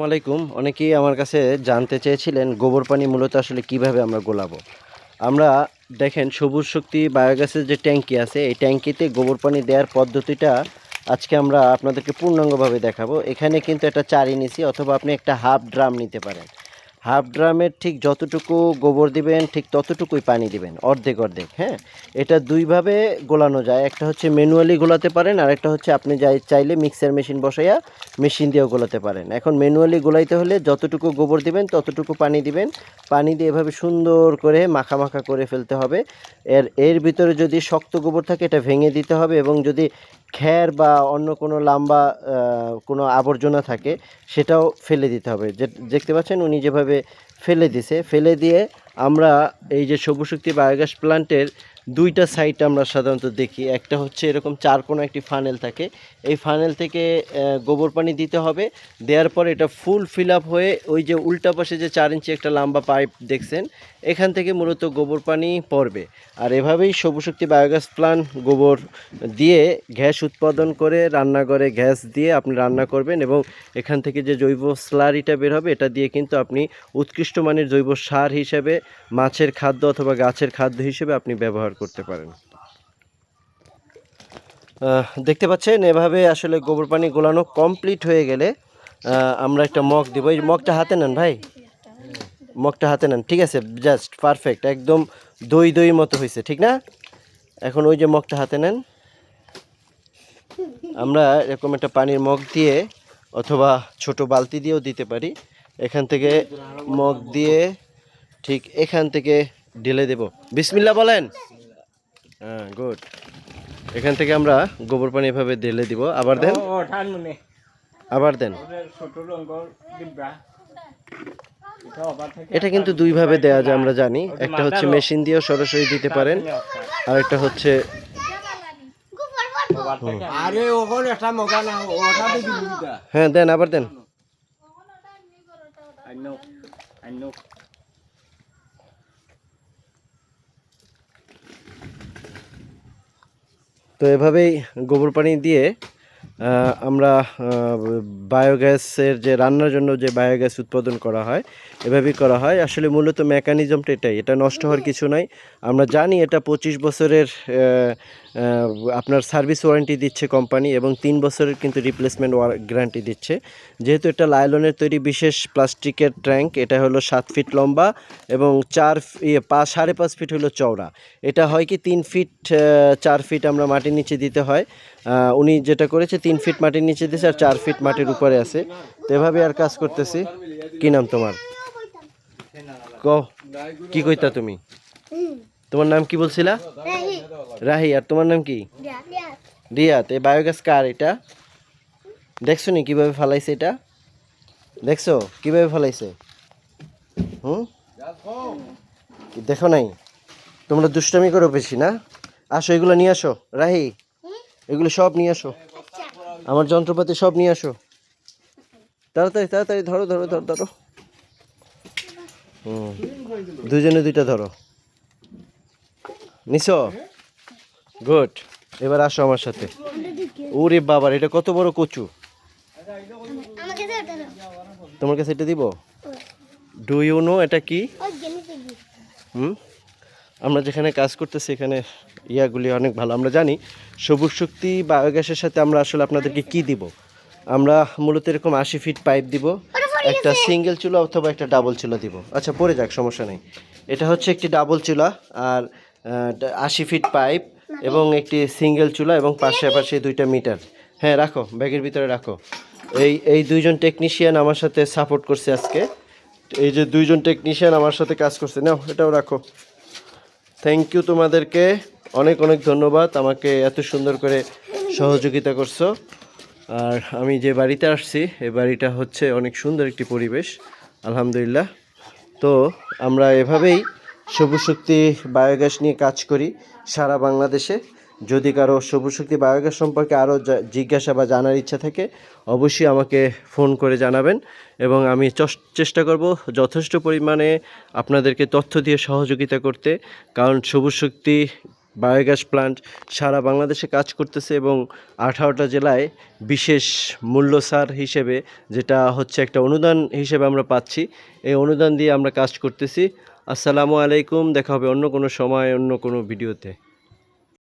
আসসালামু আলাইকুম। অনেকেই আমার কাছে জানতে চেয়েছিলেন গোবর পানি মূলত আসলে কীভাবে আমরা গোলাবো। আমরা দেখেন সবুজ শক্তি বায়োগ্যাসের যে ট্যাঙ্কি আছে, এই ট্যাঙ্কিতে গোবর পানি দেওয়ার পদ্ধতিটা আজকে আমরা আপনাদেরকে পূর্ণাঙ্গভাবে দেখাবো। এখানে কিন্তু একটা চারি নিছি অথবা আপনি একটা হাফ ড্রাম নিতে পারেন। হাফ ড্রামের ঠিক যতটুকু গোবর দিবেন, ঠিক ততটুকুই পানি দিবেন, অর্ধেক অর্ধেক হ্যাঁ? এটা দুইভাবে গোলানো যায়। একটা হচ্ছে ম্যানুয়ালি গোলাতে পারেন, আর একটা হচ্ছে আপনি যাই চাইলে মিক্সার মেশিন বসাইয়া মেশিন দিয়েও গোলাতে পারেন। এখন ম্যানুয়ালি গোলাইতে হলে যতটুকু গোবর দিবেন, ততটুকু পানি দিবেন। পানি দিয়ে এভাবে সুন্দর করে মাখা মাখা করে ফেলতে হবে। এর এর ভিতরে যদি শক্ত গোবর থাকে, এটা ভেঙে দিতে হবে এবং যদি খ্যার বা অন্য কোনো লাম্বা কোনো আবর্জনা থাকে, সেটাও ফেলে দিতে হবে। যে, দেখতে পাচ্ছেন উনি যেভাবে ফেলে দিছে। ফেলে দিয়ে আমরা এই যে সবুজ শক্তি বায়োগ্যাস প্ল্যান্টের দুইটা সাইড আমরা সাধারণত দেখি। একটা হচ্ছে এরকম চার কোনো একটি ফানেল থাকে। এই ফানেল থেকে গোবর পানি দিতে হবে। দেওয়ার পর এটা ফুল ফিল আপ হয়ে ওই যে উল্টা পাশে যে চার ইঞ্চি একটা লম্বা পাইপ দেখছেন, এখান থেকে মূলত গোবর পানি পড়বে। আর এভাবেই সবুজ শক্তি বায়োগ্যাস প্ল্যান্ট গোবর দিয়ে গ্যাস উৎপাদন করে, রান্নাঘরে গ্যাস দিয়ে আপনি রান্না করবেন এবং এখান থেকে যে জৈব স্লারিটা বের হবে, এটা দিয়ে কিন্তু আপনি উৎকৃষ্ট মানের জৈব সার হিসেবে, মাছের খাদ্য অথবা গাছের খাদ্য হিসেবে আপনি ব্যবহার করতে পারেন। দেখতে পাচ্ছেন, এভাবে আসলে গোবর পানি গোলানো কমপ্লিট হয়ে গেলে আমরা একটা মগ দিব। এই মগটা হাতে নেন ভাই। মগটা হাতে নেন। ঠিক আছে জাস্ট পারফেক্ট একদম দই দই মতো হয়েছে, ঠিক না? এখন ওই যে মগটা হাতে নেন। আমরা এরকম একটা পানির মগ দিয়ে অথবা ছোট বালতি দিয়েও দিতে পারি। এখান থেকে মগ দিয়ে ঠিক এখান থেকে ঢেলে দেব। বিসমিল্লা বলেন। হ্যাঁ গুড এখান থেকে আমরা গোবর পানি এভাবে ঢেলে দিব। আবার দেন। মনে আবার দেন। এটা কিন্তু দুইভাবে দেওয়া যায় আমরা জানি। একটা হচ্ছে মেশিন দিয়েও সরাসরি দিতে পারেন। আর একটা হচ্ছে হ্যাঁ দেন আবার then I know I know তো এভাবেই গোবর পানি দিয়ে আমরা বায়োগ্যাসের যে রান্নার জন্য যে বায়োগ্যাস উৎপাদন করা হয়, এভাবেই করা হয়। আসলে মূলত মেকানিজমটা এটাই, এটা নষ্ট হওয়ার কিছু নাই। আমরা জানি এটা পঁচিশ বছরের আপনার সার্ভিস ওয়ারেন্টি দিচ্ছে কোম্পানি এবং তিন বছরের কিন্তু রিপ্লেসমেন্ট গ্যারান্টি দিচ্ছে। যেহেতু এটা লাইলনের তৈরি বিশেষ প্লাস্টিকের ট্যাঙ্ক এটা হলো সাত ফিট লম্বা এবং চার ইয়ে, পাঁচ সাড়ে পাঁচ ফিট হলো চওড়া। এটা হয় কি তিন ফিট চার ফিট আমরা মাটির নিচে দিতে হয়। উনি যেটা করেছে তিন ফিট মাটির নিচে দিয়েছে আর চার ফিট মাটির উপরে আছে। তো এভাবে আর কাজ করতেছি। কি নাম তোমার? ক কি কইতা তুমি? তোমার নাম কি বলছিলা? রাহি। আর তোমার নাম কি? রিয়াত এই বায়োগ্যাস কার এটা? দেখছ নি কীভাবে ফালাইছে এটা? দেখছ? কীভাবে ফালাইছে? হুম? দেখো নাই? তোমরা দুষ্টামি করো বেশি, না? আসো, এগুলো নিয়ে আসো। রাহি, এগুলো সব নিয়ে আসো। আমার যন্ত্রপাতি সব নিয়ে আসো। তাড়াতাড়ি তাড়াতাড়ি ধরো ধরো ধরো ধরো। হুম। দুজনে দুইটা ধরো। নিছো? গুড এবার আসো আমার সাথে। ওরে বাবার এটা কত বড় কচু। তোমার কাছে এটা দিব? ডু ইউ নো এটা কি। হুম? আমরা যেখানে কাজ করতেছি এখানে ইয়াগুলি অনেক ভালো। আমরা জানি সবুজ শক্তি বায়োগ্যাসের সাথে আমরা আসলে আপনাদেরকে কি দিব। আমরা মূলত এরকম আশি ফিট পাইপ দিব একটা সিঙ্গেল চুলা অথবা একটা ডাবল চুলা দিব। আচ্ছা পরে যাক সমস্যা নেই। এটা হচ্ছে একটি ডাবল চুলা আর আশি ফিট পাইপ এবং একটি সিঙ্গেল চুলা এবং পাশে পাশে দুইটা মিটার হ্যাঁ রাখো, ব্যাগের ভিতরে রাখো। এই এই দুইজন টেকনিশিয়ান আমার সাথে সাপোর্ট করছে আজকে। এই যে দুইজন টেকনিশিয়ান আমার সাথে কাজ করছে, নাও, এটাও রাখো। থ্যাংক ইউ তোমাদেরকে, অনেক অনেক ধন্যবাদ, আমাকে এত সুন্দর করে সহযোগিতা করছ। আর আমি যে বাড়িতে আসছি এই বাড়িটা হচ্ছে অনেক সুন্দর একটি পরিবেশ, আলহামদুলিল্লাহ। তো আমরা এভাবেই সবুজ শক্তি বায়োগ্যাস নিয়ে কাজ করি সারা বাংলাদেশে। যদি কারও সবুজ শক্তি বায়োগ্যাস সম্পর্কে আরও জিজ্ঞাসা বা জানার ইচ্ছা থাকে, অবশ্যই আমাকে ফোন করে জানাবেন এবং আমি চেষ্টা করব যথেষ্ট পরিমাণে আপনাদেরকে তথ্য দিয়ে সহযোগিতা করতে। কারণ সবুজ শক্তি বায়োগ্যাস প্লান্ট সারা বাংলাদেশে কাজ করতেছে এবং আঠারোটা জেলায় বিশেষ মূল্য সার হিসেবে যেটা হচ্ছে একটা অনুদান হিসেবে আমরা পাচ্ছি। এই অনুদান দিয়ে আমরা কাজ করতেছি। আসসালামু আলাইকুম দেখা হবে অন্য কোনো সময় অন্য কোনো ভিডিওতে।